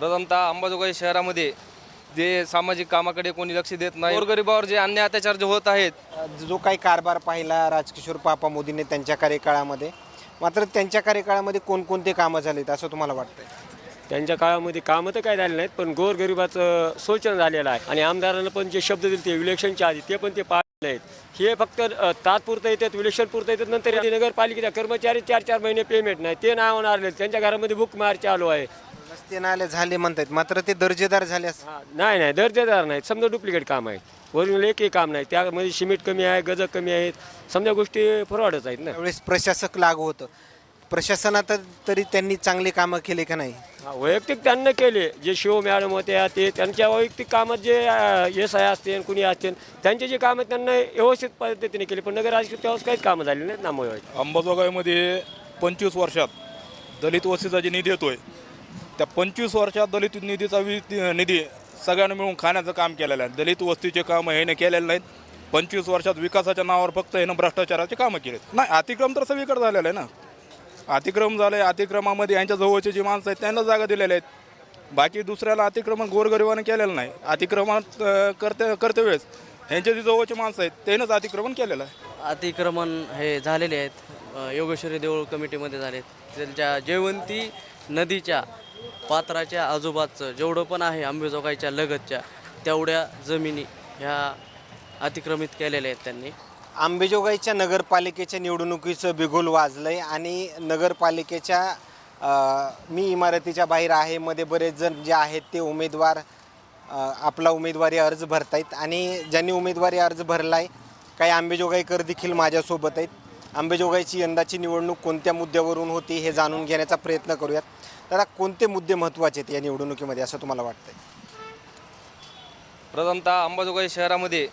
प्रथमतः अंबाजोगाई शहरामध्ये जे सामाजिक कामाकडे कोणी लक्ष देत नाही गोरगरिबावर जे अन्याय अत्याचार जे होत आहेत जो काही कारभार पाहिला राजकिशोर पापा मोदींनी त्यांच्या कार्यकाळामध्ये मात्र त्यांच्या कार्यकाळामध्ये कोणकोणते कामं झालीत असं तुम्हाला वाटतंय? त्यांच्या काळामध्ये कामं तर काय झाले नाहीत पण गोरगरिबाचं शोषण झालेलं आहे. आणि आमदारांना पण जे शब्द दिले ते इलेक्शनच्या आधी ते पण ते पाळले नाहीत हे फक्त तात्पुरतं येतात इलेक्शनपुरतं येतात नंतर नगरपालिकेच्या कर्मचारी चार चार महिने पेमेंट नाही ते नाव आणले त्यांच्या घरामध्ये बुक मार चालू आहे. रस्ते नाले झाले म्हणतात मात्र ते दर्जेदार झाले असं. हा, नाही नाही दर्जेदार नाही समजा डुप्लिकेट काम आहे वरून एकही काम नाही. त्यामध्ये सिमेंट कमी आहे गजक कमी आहेत. समजा गोष्टी फॉरवर्डच आहेत ना. त्यावेळेस प्रशासक लागू होतं. प्रशासनात तरी त्यांनी चांगली कामं केली का नाही? हा, वैयक्तिक त्यांना केले. जे शिव मॅडम होत्या ते त्यांच्या वैयक्तिक कामात जे एस आय असतील कुणी असतील त्यांचे जे कामं त्यांना व्यवस्थित पद्धतीने केले. पण नगर राजकीय त्यावेळेस काहीच कामं झाली नाहीत ना मुळे अंबाजोगाईमध्ये पंचवीस वर्षात दलित वस्तीचा जे निधी येतोय त्या पंचवीस वर्षात दलित निधीचा वि- निधी सगळ्यांना मिळून खाण्याचं काम केलेलं आहे. दलित वस्तीचे कामं ह्याने केलेले नाहीत. पंचवीस वर्षात विकासाच्या नावावर फक्त ह्यानं भ्रष्टाचाराचे कामं केलेत. नाही अतिक्रम तर सगळीकडे झालेलं आहे ना. अतिक्रम झालं आहे अतिक्रमामध्ये यांच्या जवळचे जी माणसं आहेत त्यांना जागा दिलेल्या आहेत. बाकी दुसऱ्याला अतिक्रमण गोरगरिबाने केलेलं नाही. अतिक्रमण करते करते वेळेस. ह्यांचे जे जवळचे माणसं आहेत त्यांनाच अतिक्रमण केलेलं आहे. अतिक्रमण हे झालेले आहेत. योगेश्वरी देऊळ कमिटीमध्ये झालेत. त्यांच्या जयवंती नदीच्या पात्राच्या आजोबाचं जेवढं पण आहे अंबेजोगाईच्या लगतच्या तेवढ्या जमिनी ह्या अतिक्रमित केलेल्या आहेत त्यांनी. आंबेजोगाईच्या नगरपालिकेच्या निवडणुकीचं बिगुल वाजलंय आणि नगरपालिकेच्या अ, मी इमारतीच्या बाहेर आहे मध्ये बरेच जण जे आहेत ते उमेदवार अ, आपला उमेदवारी अर्ज भरतायत आणि ज्यांनी उमेदवारी अर्ज भरलाय काही आंबेजोगाईकर देखील माझ्यासोबत आहेत. आंबेजोगाईची यंदाची निवडणूक कोणत्या मुद्द्यावरून होती हे जाणून घेण्याचा प्रयत्न करूयात. दादा कोणते मुद्दे महत्त्वाचे आहेत या निवडणुकीमध्ये असं तुम्हाला वाटतंय? प्रथमतः अंबाजोगाई शहरामध्ये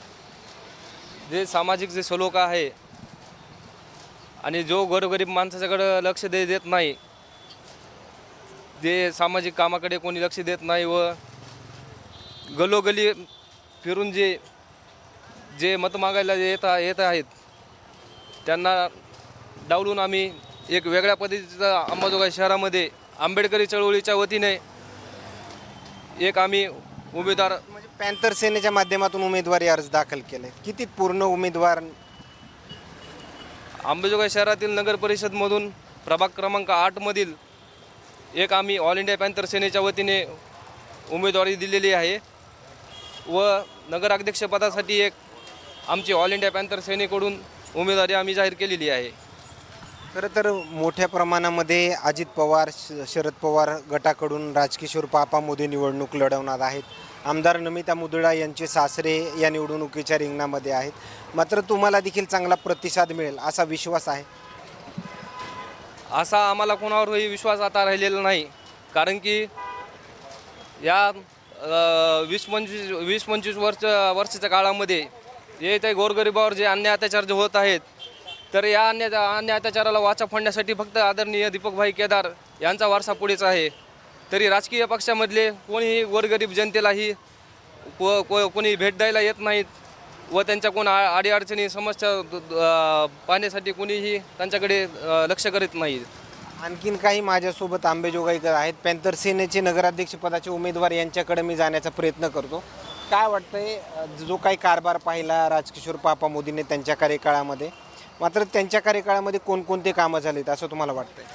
जे सामाजिक जे सलोखा आहे आणि जो गोरगरीब माणसाच्याकडं लक्ष दे देत नाही जे सामाजिक कामाकडे कोणी लक्ष देत नाही व गलोगली फिरून जे जे मत मागायला जे येत येत आहेत त्यांना डावलून आम्ही एक वेगळ्या पद्धतीचा अंबाजोगाई शहरामध्ये आंबेडकरी चळवळीच्या वतीने एक आम्ही उमेदवार म्हणजे पॅन्थर सेनेच्या माध्यमातून उमेदवारी अर्ज दाखल केले. किती पूर्ण उमेदवार अंबेजोगाई शहरातील नगर परिषदमधून प्रभाग क्रमांक आठमधील एक आम्ही ऑल इंडिया पॅन्थर सेनेच्या वतीने उमेदवारी दिलेली आहे. व नगराध्यक्षपदासाठी एक आमची ऑल इंडिया पॅन्थर सेनेकडून उमेदवारी आम्ही जाहीर केलेली आहे. खरं तर मोठ्या प्रमाणामध्ये अजित पवार श- शरद पवार गटाकडून राजकिशोर पापामध्ये निवडणूक लढवणार आहेत. आमदार नमिता मुदळा यांचे सासरे या निवडणुकीच्या रिंगणामध्ये आहेत. मात्र तुम्हाला देखील चांगला प्रतिसाद मिळेल असा विश्वास आहे. असा आम्हाला कोणावरही विश्वास आता राहिलेला नाही. कारण की या अ, वीस पंचवीस वीस पंचवीस वर्ष वर्षाच्या काळामध्ये जे ते गोरगरिबावर जे अन्याय अत्याचार जे होत आहेत तर या अन्या अन्य अत्याचाराला वाचा फोडण्यासाठी फक्त आदरणीय दीपकभाई केदार यांचा वारसा पुढेच आहे. तरी राजकीय पक्षामधले कोणीही गोरगरीब जनतेलाही को को कोणी भेट द्यायला येत नाहीत व त्यांच्या कोण आ- अडीअडचणी समस्या पाहण्यासाठी कोणीही त्यांच्याकडे लक्ष करीत नाही आणखीन काही माझ्यासोबत आंबेजोगाईकर आहेत. पॅन्थर सेनेचे नगराध्यक्षपदाचे उमेदवार यांच्याकडे मी जाण्याचा प्रयत्न करतो. काय वाटतंय जो काही कारभार पाहिला राजकिशोर पापा मोदीने त्यांच्या कार्यकाळामध्ये? मात्र त्यांच्या कार्यकाळामध्ये कोणकोणते कामं झालीत असं तुम्हाला वाटतंय?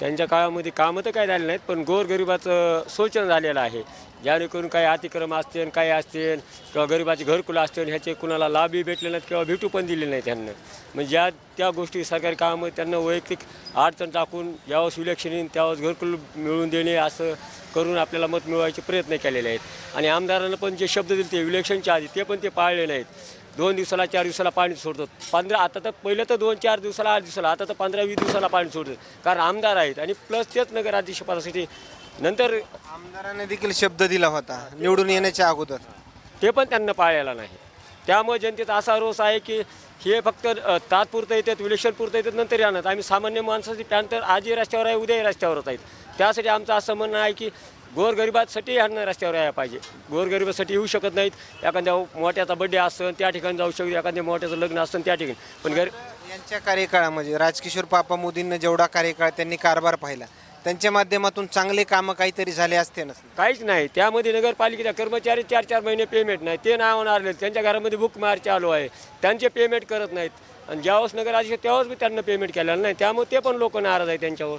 त्यांच्या काळामध्ये कामं तर काय झाले नाहीत पण गोरगरिबाचं शोषण झालेलं आहे. जेणेकरून काही अतिक्रम असतील काही असतील किंवा गरिबाचे घरकुलं असतील ह्याचे कुणाला लाभही भेटले नाहीत किंवा भेटू पण दिले नाही त्यांना म्हणजे ज्या त्या गोष्टी सरकारी कामं त्यांना वैयक्तिक अडचण टाकून यावेळेस इलेक्शन येईन त्यावेळेस घरकुल मिळवून देणे असं करून आपल्याला मत मिळवायचे प्रयत्न केलेले आहेत. आणि आमदारांना पण जे शब्द दिले ते इलेक्शनच्या आधी ते पण ते पाळले नाहीत. दोन दिवसाला चार दिवसाला पाणी सोडतात. पंधरा आता तर पहिलं तर दोन चार दिवसाला आठ दिवसाला आता तर पंधरा वीस दिवसाला पाणी सोडतात. कारण आमदार आहेत आणि प्लस तेच नगराध्यक्षपदासाठी नंतर आमदारांनी देखील शब्द दिला होता निवडून येण्याच्या अगोदर. ते पण त्यांना पाळलेला नाही. त्यामुळे जनतेचा असा रोष आहे की हे फक्त तात्पुरतं येतात इलेक्शनपुरतं येतात नंतर येणार आम्ही सामान्य माणसाची पॅन तर आजही रस्त्यावर आहे उद्याही रस्त्यावरच आहेत. त्यासाठी आमचं असं म्हणणं आहे की गोरगरिबासाठी ह्यांना रस्त्यावर यायला पाहिजे. गोरगरिबासाठी येऊ शकत नाहीत. एखाद्या मोठ्याचा बड्डे असतं त्या ठिकाणी जाऊ शकतो. एखाद्या मोठ्याचं लग्न असतं त्या ठिकाणी. पण घर यांच्या कार्यकाळामध्ये राजकिशोर पापा मोदींना जेवढा कार्यकाळ त्यांनी कारभार पाहिला त्यांच्या माध्यमातून चांगले कामं काहीतरी झाले असते ना काहीच नाही. त्यामध्ये नगरपालिकेच्या कर्मचारी चार चार महिने पेमेंट नाही. ते नाव आणले त्यांच्या घरामध्ये बुक मार चालू आहे. त्यांचे पेमेंट करत नाहीत. आणि ज्यावेळेस नगर अध्यक्ष तेव्हाच मी त्यांना पेमेंट केलेलं नाही. त्यामुळे ते पण लोक नाराज आहे त्यांच्यावर.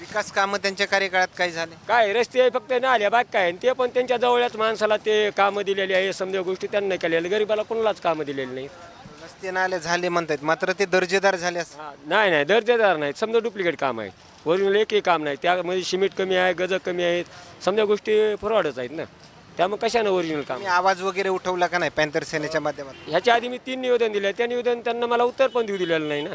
विकास कामं त्यांच्या कार्यकाळात काही झाले? काय रस्ते फक्त नाल्या बाग काय? आणि ते पण त्यांच्या जवळच माणसाला ते कामं दिलेली आहे समजा गोष्टी त्यांना केलेल्या. गरीबाला कोणालाच कामं दिलेली नाही. रस्ते नाले झाले म्हणतायत मात्र ते दर्जेदार झाले हा, नाही नाही दर्जेदार नाही समजा डुप्लिकेट काम आहे वरून एकही काम नाही. त्यामध्ये सिमेंट कमी आहे गज कमी आहेत. समजा गोष्टी फॉरवर्डच आहेत ना. त्यामुळे कशानं ओरिजिनल काम? तुम्ही आवाज वगैरे उठवला का नाही पॅन्थर सेनेच्या माध्यमातून? ह्याच्या आधी मी तीन निवेदन दिले. त्या निवेदन त्यांना मला उत्तर पण देऊ दिलेलं नाही ना.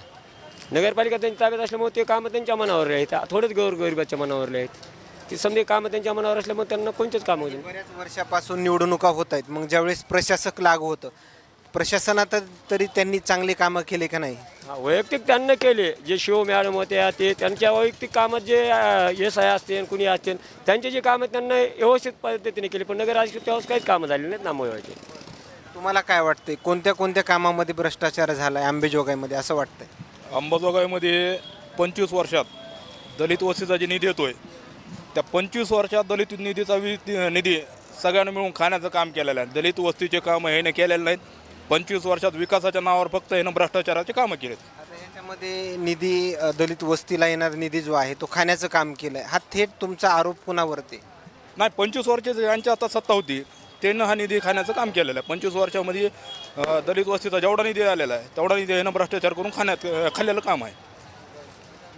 नगरपालिका त्यांच्या ताब्यात असल्यामुळे ते कामं त्यांच्या मनावर आहेत. थोडेच गोर गरिबाच्या मनावरले आहेत. ती समजे कामं त्यांच्या मनावर असल्यामुळे त्यांना कोणतेच कामं होईल बऱ्याच वर्षापासून निवडणुका होत आहेत. मग ज्यावेळेस प्रशासक लागू होतं प्रशासनात तरी त्यांनी चांगले कामं केले का नाही? हा, वैयक्तिक त्यांना केले. जे शिव मॅडम होत्या ते त्यांच्या वैयक्तिक कामात जे एस आय असतील कुणी असतील त्यांचे जे कामं त्यांना व्यवस्थित पद्धतीने केली पण नगर राजकीय तेव्हाच काहीच कामं झाली नाहीत ना व्हायचे तुम्हाला काय वाटतंय? कोणत्या कोणत्या कामामध्ये भ्रष्टाचार झालाय आंबेजोगाईमध्ये असं वाटतंय? अंबाजोगाईमध्ये पंचवीस वर्षात दलित वस्तीचा जे निधी येतोय त्या पंचवीस वर्षात दलित निधीचा वि- निधी सगळ्यांना मिळून खाण्याचं काम केलेलं आहे. दलित वस्तीचे कामं ह्याने केलेलं नाहीत. पंचवीस वर्षात विकासाच्या नावावर फक्त ह्यानं भ्रष्टाचाराचे कामं केलेत. आता ह्याच्यामध्ये निधी दलित वस्तीला येणारा निधी जो आहे तो खाण्याचं काम केलंय. हा थेट तुमचा आरोप कुणावरती? नाही पंचवीस वर्षाची यांची आता सत्ता होती. त्यानं हा निधी खाण्याचं काम केलेलं आहे. पंचवीस वर्षामध्ये अं, दलित वस्तीचा जेवढा निधी आलेला आहे तेवढा निधी ह्यानं भ्रष्टाचार करून खाण्यात खाल्लेलं काम आहे.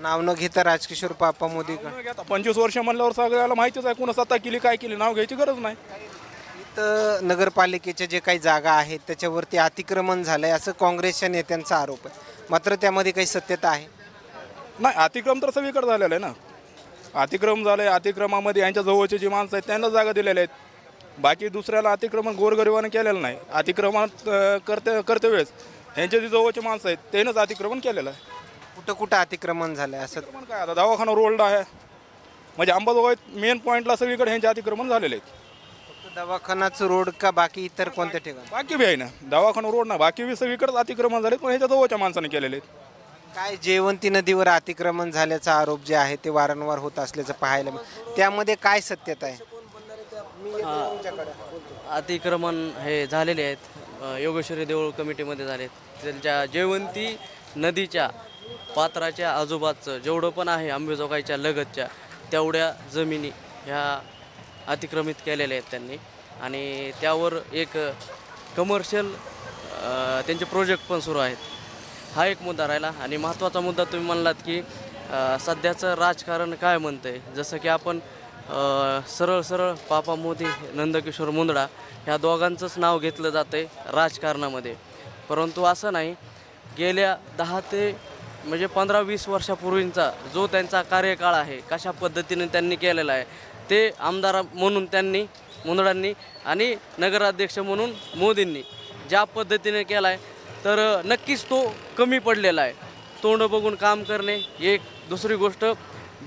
नाव न घेता राजकिशोर पापा मोदी का? आता पंचवीस वर्ष म्हणल्यावर सगळ्याला माहितीच आहे कुणा सत्ता केली काय केली नाव घ्यायची गरज नाही. इथं नगरपालिकेच्या जे काही जागा आहेत त्याच्यावरती अतिक्रमण झालंय असं काँग्रेसच्या नेत्यांचा आरोप आहे. मात्र त्यामध्ये काही सत्यता आहे. नाही अतिक्रम तर सगळीकडे झालेलं आहे ना. अतिक्रम झालं आहे अतिक्रमामध्ये यांच्या जवळचे जे माणसं आहेत त्यांना जागा दिलेल्या आहेत. बाकी दुसऱ्याला अतिक्रमण गोरगरिबाने केलेलं नाही. अतिक्रमण करते करते वेळेस यांचे जे जवळचे माणसं आहेत त्यांनाच अतिक्रमण केलेलं आहे. कुठं कुठं अतिक्रमण झालंय असं? अतिक्रमण काय? आता दवाखाना रोल्ड आहे. म्हणजे अंबाजोगाईत मेन पॉईंटला सगळीकडे ह्यांचे अतिक्रमण झालेले आहेत. फक्त दवाखानाचं रोड का बाकी इतर कोणत्या ठिकाणी? बाकी बी आहे ना. दवाखाना रोड ना बाकी बी सगळीकडेच अतिक्रमण झाले पण ह्याच्या जवळच्या माणसाने केलेले आहेत. काय जयवंती नदीवर अतिक्रमण झाल्याचा आरोप जे आहे ते वारंवार होत असल्याचं पाहायला त्यामध्ये काय सत्यता आहे? अतिक्रमण हे झालेले आहेत. योगेश्वरी देऊळ कमिटीमध्ये झालेत. त्यांच्या जयवंती नदीच्या पात्राच्या आजोबाचं जेवढं पण आहे आंबेजोगाईच्या लगतच्या तेवढ्या जमिनी ह्या अतिक्रमित केलेल्या आहेत त्यांनी. आणि त्यावर एक कमर्शियल त्यांचे प्रोजेक्ट पण सुरू आहेत. हा एक मुद्दा राहिला. आणि महत्त्वाचा मुद्दा तुम्ही म्हणलात की सध्याचं राजकारण काय म्हणतं आहे जसं की आपण सरळ सरळ पापा मोदी नंदकिशोर मुंदडा ह्या दोघांचंच नाव घेतलं जातं आहे राजकारणामध्ये. परंतु असं नाही गेल्या दहा ते म्हणजे पंधरा वीस वर्षापूर्वींचा जो त्यांचा कार्यकाळ आहे कशा पद्धतीने त्यांनी केलेला आहे ते आमदार म्हणून त्यांनी मुंदडांनी आणि नगराध्यक्ष म्हणून मोदींनी ज्या पद्धतीने केला आहे तर नक्कीच तो कमी पडलेला आहे. तोंड बघून काम करणे एक दुसरी गोष्ट.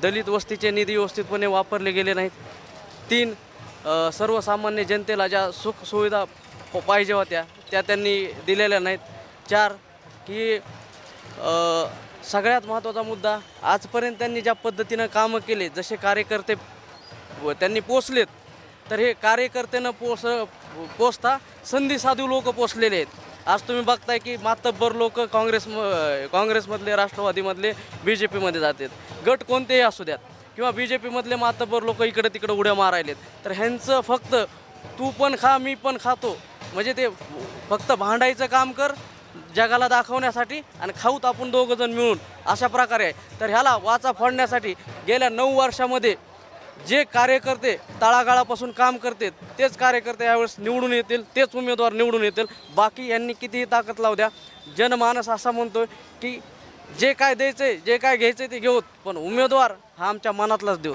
दलित वस्तीचे निधी व्यवस्थितपणे वापरले गेले नाहीत. तीन सर्वसामान्य जनतेला ज्या सुखसुविधा पाहिजे होत्या त्या त्यांनी दिलेल्या नाहीत. चार की सगळ्यात महत्त्वाचा मुद्दा आजपर्यंत त्यांनी ज्या पद्धतीनं कामं केले जसे कार्यकर्ते व त्यांनी पोचलेत तर हे कार्यकर्ते पोच पोचता संधी साधू लोक पोचलेले आहेत. आज तुम्ही बघताय की मातब्बर लोक काँग्रेस काँग्रेसमधले राष्ट्रवादीमधले बी जे पीमध्ये जातात. गट कोणतेही असू द्यात. किंवा बी जे पीमधले मातब्बर लोक इकडे तिकडे उड्या मारायलेत. तर ह्यांचं फक्त तू पण खा मी पण खातो. म्हणजे ते फक्त भांडायचं काम कर जगाला दाखवण्यासाठी आणि खाऊत आपण दोघंजण मिळून. अशा प्रकारे आहे. तर ह्याला वाचा फोडण्यासाठी गेल्या नऊ वर्षामध्ये जे कार्यकर्ते तळागाळापासून काम करतात तेच कार्यकर्ते यावेळेस निवडून येतील तेच उमेदवार निवडून येतील. बाकी यांनी कितीही ताकद लावू द्या. जनमानस असा म्हणतो की जे काय द्यायचंय जे काय घ्यायचंय ते घेऊत पण उमेदवार हा आमच्या मनातलाच देऊ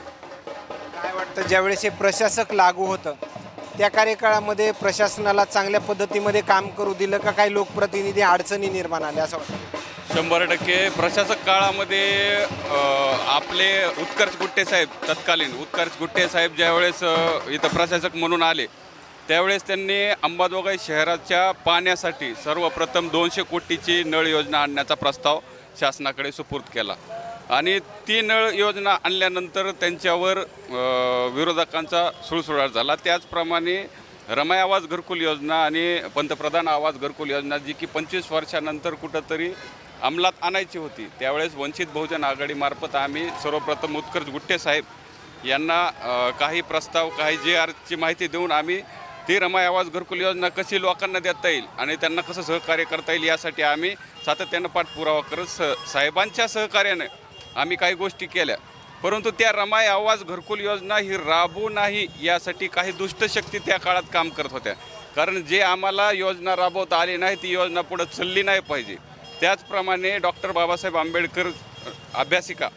काय वाटतं ज्यावेळेस हे प्रशासक लागू होतं त्या कार्यकाळामध्ये प्रशासनाला चांगल्या पद्धतीमध्ये काम करू दिलं का काही लोकप्रतिनिधी अडचणी निर्माण आल्या असं वाटतं? शंभर टक्के. प्रशासक काळामध्ये आपले उत्कर्ष गुट्टे साहेब तत्कालीन उत्कर्ष गुट्टे साहेब ज्यावेळेस इथं प्रशासक म्हणून आले त्यावेळेस त्यांनी अंबाजोगाई शहराच्या पाण्यासाठी सर्वप्रथम दोनशे कोटीची नळ योजना आणण्याचा प्रस्ताव शासनाकडे सुपूर्द केला. आणि ती नळ योजना आणल्यानंतर त्यांच्यावर विरोधकांचा सुळसुळाट झाला. त्याचप्रमाणे रमाय आवाज घरकुल योजना आणि पंतप्रधान आवाज घरकुल योजना जी की पंचवीस वर्षानंतर कुठंतरी अंमलात आणायची होती. त्यावेळेस वंचित बहुजन आघाडीमार्फत आम्ही सर्वप्रथम उत्कर्ष गुट्टे साहेब यांना काही प्रस्ताव काही जे आरची माहिती देऊन आम्ही ती रमाई आवाज घरकुल योजना कशी लोकांना देता येईल आणि त्यांना कसं सहकार्य करता येईल यासाठी आम्ही सातत्यानं पाठपुरावा करत स साहेबांच्या सहकार्यानं आम्ही काही गोष्टी केल्या. परंतु त्या रमाई आवाज घरकुल योजना ही राबू नाही यासाठी काही दुष्टशक्ती त्या काळात काम करत होत्या. कारण जे आम्हाला योजना राबवता आली नाही ती योजना पुढं चालली नाही पाहिजे. त्याचप्रमाणे डॉक्टर बाबासाहेब आंबेडकर अभ्यासिका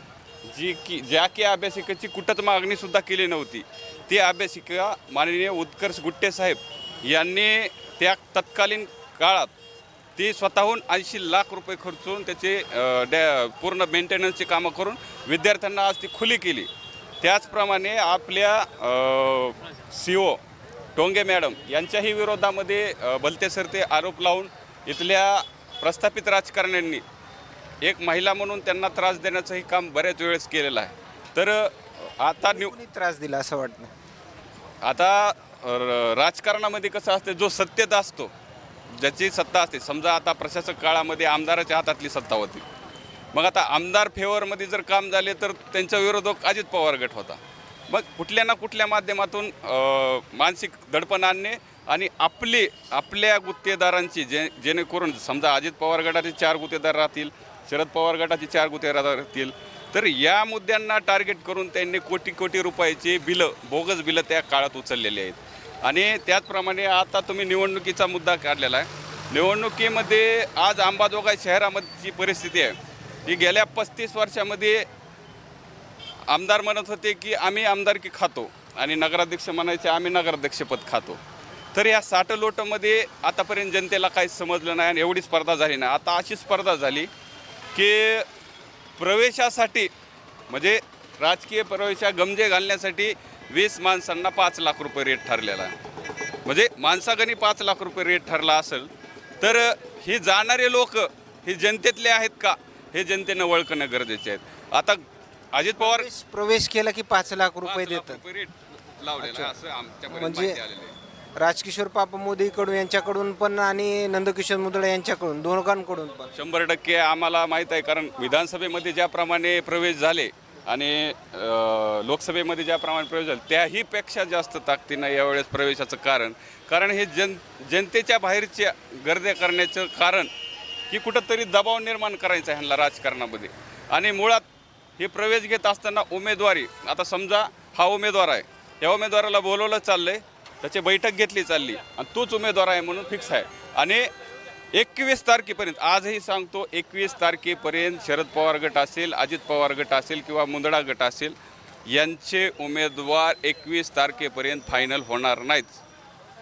जी की ज्या की अभ्यासिकेची कुठंच मागणीसुद्धा केली नव्हती ती अभ्यासिका माननीय उत्कर्ष गुट्टे साहेब यांनी त्या तत्कालीन काळात ती स्वतःहून ऐंशी लाख रुपये खर्चून त्याचे डॅ पूर्ण मेंटेनन्सची कामं करून विद्यार्थ्यांना आज ती खुली केली. त्याचप्रमाणे आपल्या सी ओ टोंगे मॅडम यांच्याही विरोधामध्ये भलते सरते आरोप लावून इथल्या प्रस्थापित राजकारण्यांनी एक महिला म्हणून त्यांना त्रास देण्याचंही काम बऱ्याच वेळेस केलेलं आहे. तर आता निव कोणी त्रास दिला असं वाटतं? आता र- राजकारणामध्ये कसं असते जो सत्तेत असतो ज्याची सत्ता असते समजा आता प्रशासक काळामध्ये आमदाराच्या हातातली सत्ता होती. मग आता आमदार फेवरमध्ये जर काम झाले तर त्यांचा विरोधक अजित पवार गट होता. मग कुठल्या ना कुठल्या माध्यमातून अ, मानसिक दडपण आणणे आणि आपली आपल्या गुत्तेदारांची जे जेणेकरून समजा अजित पवार गटाचे चार गुत्तेदार राहतील शरद पवार गटाचे चार गुत्तेदार राहतील तर या मुद्द्यांना टार्गेट करून त्यांनी कोटी कोटी रुपयाची बिलं बोगस बिलं त्या काळात उचललेली आहेत. आणि त्याचप्रमाणे आता तुम्ही निवडणुकीचा मुद्दा काढलेला आहे. निवडणुकीमध्ये आज अंबाजोगाई शहरामधची परिस्थिती आहे. ही गेल्या पस्तीस वर्षामध्ये आमदार म्हणत होते की आम्ही आमदारकी खातो आणि नगराध्यक्ष म्हणायचे आम्ही नगराध्यक्षपद खातो. तर या साठ लोटमध्ये आतापर्यंत जनतेला काही समजलं नाही आणि एवढी स्पर्धा झाली नाही. आता अशी स्पर्धा झाली की प्रवेशासाठी म्हणजे राजकीय प्रवेशा गमजे घालण्यासाठी वीस माणसांना पाच लाख रुपये रेट ठरलेला आहे. म्हणजे माणसागणी पाच लाख रुपये रेट ठरला असेल तर ही जाणारे लोक हे जनतेतले आहेत का? हे जनतेनं ओळखणं गरजेचे आहेत. आता अजित पवार प्रवेश- केला की पाच लाख रुपये देतात. रेट लावलेला असं आमच्यापर्यंत म्हणजे- राजकिशोर पापा मोदीकडून यांच्याकडून पण आणि नंदकिशोर मुदळे यांच्याकडून दोघांकडून पण. शंभर टक्के आम्हाला माहीत आहे कारण विधानसभेमध्ये ज्याप्रमाणे प्रवेश झाले आणि अ, लोकसभेमध्ये ज्याप्रमाणे प्रवेश झाले त्याहीपेक्षा जास्त ताकदीनं यावेळेस प्रवेशाचं कारण कारण हे जन जनतेच्या बाहेरच्या गर्द्या करण्याचं कारण की कुठंतरी दबाव निर्माण करायचा आहे ह्यांना राजकारणामध्ये. आणि मुळात हे प्रवेश घेत असताना उमेदवारी आता समजा हा उमेदवार आहे या उमेदवाराला बोलवलं चाललं आहे त्याची बैठक घेतली चालली. आणि तोच उमेदवार आहे म्हणून फिक्स आहे. आणि एकवीस तारखेपर्यंत आजही सांगतो एकवीस तारखेपर्यंत शरद पवार गट असेल अजित पवार गट असेल किंवा मुंदडा गट असेल यांचे उमेदवार एकवीस तारखेपर्यंत फायनल होणार नाहीत.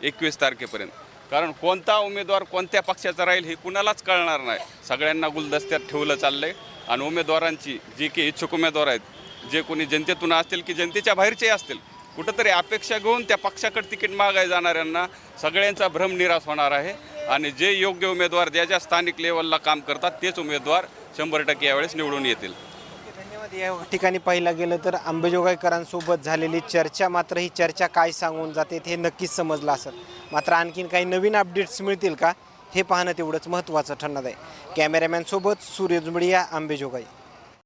एकवीस तारखेपर्यंत. कारण कोणता उमेदवार कोणत्या पक्षाचा राहील हे कुणालाच कळणार नाही. सगळ्यांना गुलदस्त्यात ठेवलं चाललं आहे आणि उमेदवारांची जी की इच्छुक उमेदवार आहेत जे कोणी जनतेतून असतील की जनतेच्या बाहेरचे असतील कुठंतरी अपेक्षा घेऊन त्या पक्षाकडे तिकीट मागाय जाणाऱ्यांना सगळ्यांचा भ्रम निराश होणार आहे. आणि जे योग्य उमेदवार ज्या ज्या स्थानिक लेवलला काम करतात तेच उमेदवार शंभर टक्के यावेळेस निवडून येतील. धन्यवाद. या ठिकाणी पाहिलं गेलं तर अंबेजोगाईकरांसोबत झालेली चर्चा मात्र ही चर्चा काय सांगून जाते हे नक्कीच समजलं असेल. मात्र आणखीन काही नवीन अपडेट्स मिळतील का हे पाहणं तेवढंच महत्त्वाचं ठरणार आहे. कॅमेरामॅनसोबत सूर्य जुंबडिया अंबेजोगाई